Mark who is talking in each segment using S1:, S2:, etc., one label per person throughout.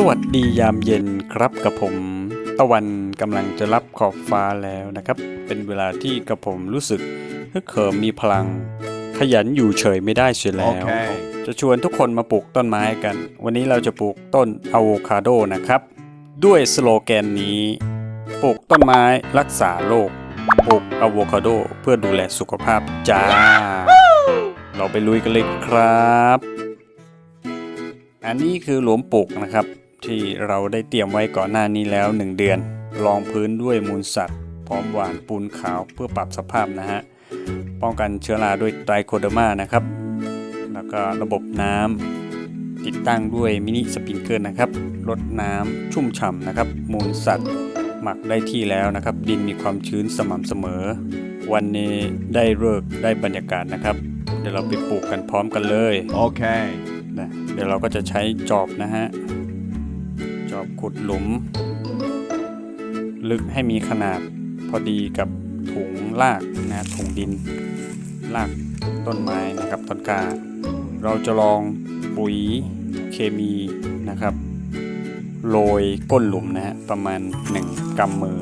S1: สวัสดียามเย็นครับกับผม ตะวันกำลังจะรับขอบฟ้าแล้วนะครับ เป็นเวลาที่กับผมรู้สึกฮึกเหิมมีพลัง ขยันอยู่เฉยไม่ได้เสียแล้ว
S2: โอเค
S1: จะชวนทุกคนมาปลูกต้นไม้กัน วันนี้เราจะปลูกต้นอะโวคาโดนะครับ ด้วยสโลแกนนี้ปลูกต้นไม้รักษาโลกปลูกอะโวคาโดเพื่อดูแลสุขภาพจ้า เราไปลุยกันเลยครับ อันนี้คือหลุมปลูกนะครับ ที่เราได้เตรียมไว้ก่อนหน้านี้แล้ว 1 เดือน รองพื้นด้วยมูลสัตว์ พร้อมหว่านปูนขาวเพื่อปรับสภาพนะฮะ ป้องกันเชื้อราด้วยไตรโคเดอร์มานะครับ แล้วก็ระบบน้ำติดตั้งด้วยมินิสปริงเกอร์นะครับลดน้ำชุ่มฉ่ำนะครับ มูลสัตว์หมักได้ที่แล้วนะครับ ดินมีความชื้นสม่ำเสมอ วันนี้ได้เลิกษ์ได้บรรยากาศนะครับ เดี๋ยวเราไปปลูกกันพร้อมกันเลย
S2: Okay.
S1: นะเดี๋ยวเราก็จะใช้จอบนะฮะ จอบขุดหลุม ลึกให้มีขนาดพอดีกับถุงรากนะถุงดินรากต้นไม้นะครับต้นกา เราจะลองปุ๋ยเคมีนะครับโรยก้นหลุมนะฮะประมาณ 1กำมือ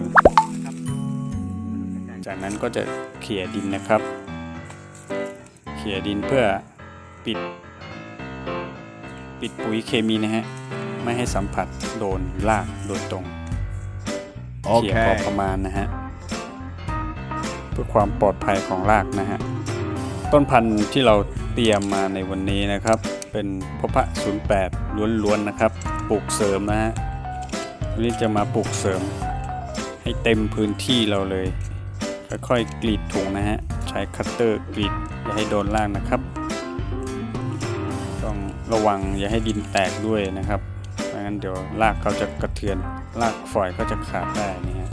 S1: จากนั้นก็จะเขี่ยดินนะครับ เขี่ยดินเพื่อปิด ปิดปุ๋ยเคมีนะฮะ ไม่ให้สัมผัสโดนรากโดยตรงเขี่ยพอ
S2: Okay.
S1: ประมาณนะฮะเพื่อความปลอดภัยของรากนะฮะต้นพันธุ์ที่เราเตรียมมาในวันนี้นะครับ เป็นพพะ08 ล้วนๆนะครับปลูกเสริมนะฮะวันนี้จะมาปลูกเสริม ให้เต็มพื้นที่เราเลยค่อยๆกรีดถุงนะฮะใช้คัตเตอร์กรีดอย่าให้โดนรากนะครับ ต้องระวังอย่าให้ดินแตกด้วยนะครับ ไม่งั้นเดี๋ยวรากเขาจะกระเทือนรากฝอยก็จะขาดได้นี่ฮะ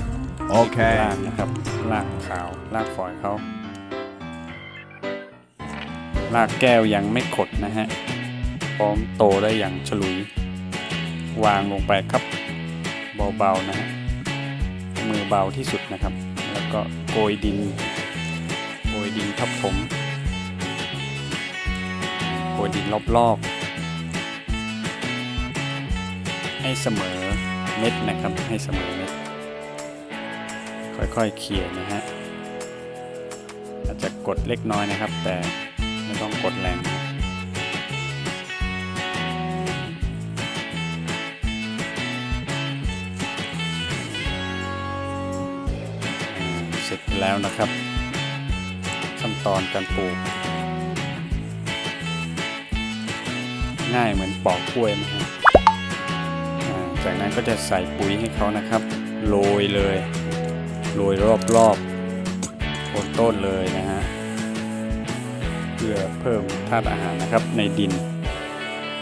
S2: โอเค
S1: รากนะครับรากขาวรากฝอยเขารากแก้วยังไม่ขดนะฮะพร้อมโตได้อย่างฉลุย วางลงไปครับเบาๆนะฮะมือเบาที่สุดนะครับ แล้วก็โกยดินโกยดินทับผมโกยดินรอบๆ ให้เสมอเม็ดนะครับ ให้เสมอเม็ด ค่อยๆเขี่ยนะฮะ อาจจะกดเล็กน้อยนะครับ แต่ไม่ต้องกดแรงนะเสร็จแล้วนะครับ ขั้นตอนการปลูก ง่ายเหมือนปอกกล้วยไหมฮะ จากนั้นก็จะใส่ปุ๋ยให้เขานะครับโรยเลยโรยรอบๆโคนต้นเลยนะฮะเพื่อเพิ่มธาตุอาหารนะครับในดิน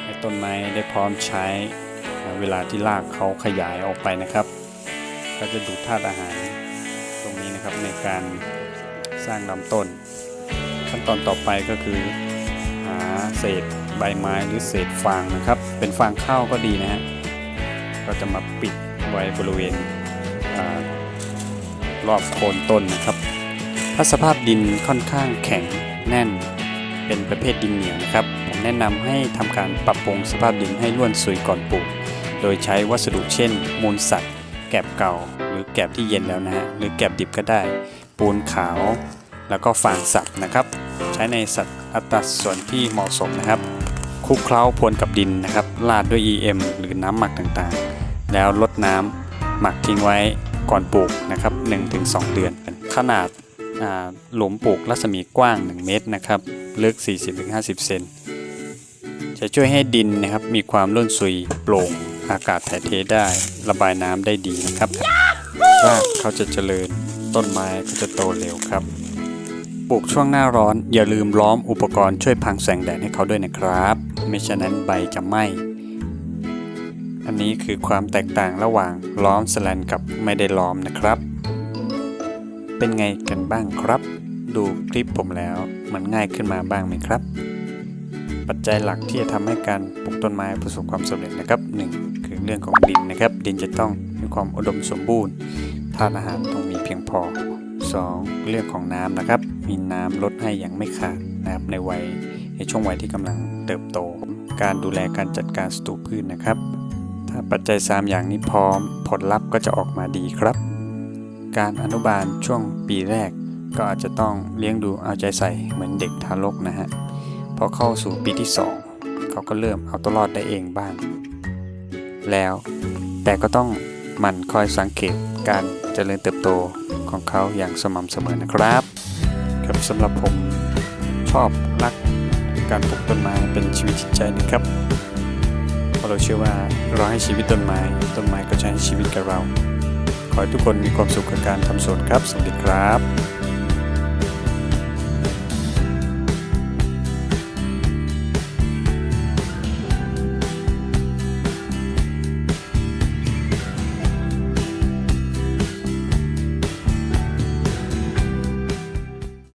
S1: ให้ต้นไม้ได้พร้อมใช้เวลาที่รากเขาขยายออกไปนะครับ ก็จะดูดธาตุอาหารตรงนี้นะครับในการสร้างลำต้น ขั้นตอนต่อไปก็คือหาเศษใบไม้หรือเศษฟางนะครับ เป็นฟางข้าวก็ดีนะฮะ ก็จะมาปิดไว้บริเวณอรอบโคนต้นนะครับ ถ้าสภาพดินค่อนข้างแข็งแน่น เป็นประเภทดินเหนียวนะครับ ผมแนะนำให้ทำการปรับปรุงสภาพดินให้ร่วนซุยก่อนปลูก โดยใช้วัสดุเช่น มูลสัตว์ แกบเก่า หรือแกบที่เย็นแล้วนะฮะ หรือแกบดิบก็ได้ ปูนขาว แล้วก็ฟางสัตว์นะครับ ใช้ในสัดอัตราส่วนที่เหมาะสมนะครับ ลุกเคล้าพรวนกับดินนะครับราดด้วย EM หรือน้ำหมักต่างๆ แล้วลดน้ำหมักทิ้งไว้ก่อนปลูกนะครับ 1-2 เดือน ขนาดอ่าหลุมปลูกรัศมีกว้าง 1 เมตรนะครับลึก 40-50 เซนจะช่วยให้ดินนะครับมีความร่วนซุยโปร่งอากาศถ่ายเทได้ระบายน้ำได้ดีนะครับรากเขาจะเจริญต้นไม้ก็จะโตเร็วครับ ปลูกช่วงหน้าร้อนอย่าลืมล้อมอุปกรณ์ช่วยพังแสงแดดให้เขาด้วยนะครับ ไม่ฉะนั้นใบจะไหม้ อันนี้คือความแตกต่างระหว่างล้อมสแลนกับไม่ได้ล้อมนะครับ เป็นไงกันบ้างครับ ดูคลิปผมแล้วมันง่ายขึ้นมาบ้างไหมครับ ปัจจัยหลักที่จะทำให้การปลูกต้นไม้ประสบความสำเร็จนะครับหนึ่งคือเรื่องของดินนะครับ ดินจะต้องมีความอุดมสมบูรณ์ธาตุอาหารต้องมีเพียงพอ 2. เรื่องของน้ำนะครับ มีน้ำลดให้อย่างไม่ขาดนะครับในวัยในช่วงวัยที่กำลังเติบโต การดูแลการจัดการสตูพืชนะครับ ถ้าปัจจัย 3 อย่างนี้พร้อม ผลลัพธ์ก็จะออกมาดีครับ การอนุบาลช่วงปีแรก ก็อาจจะต้องเลี้ยงดูเอาใจใส่เหมือนเด็กทารกนะฮะพอเข้าสู่ปีที่ 2 เขาก็เริ่มเอาตัวรอดได้เองบ้าง แล้วแต่ก็ต้องหมั่นคอยสังเกตการเจริญเติบโต ของเขาอย่างสม่ำเสมอนะครับครับสำหรับผมชอบรักการปลูกต้นไม้เป็นชีวิตจิตใจนะครับเพราะเราเชื่อว่าเราให้ชีวิตต้นไม้ ต้นไม้ก็จะให้ชีวิตกับเรา ขอให้ทุกคนมีความสุขกับการทำสวนครับ สวัสดีครับ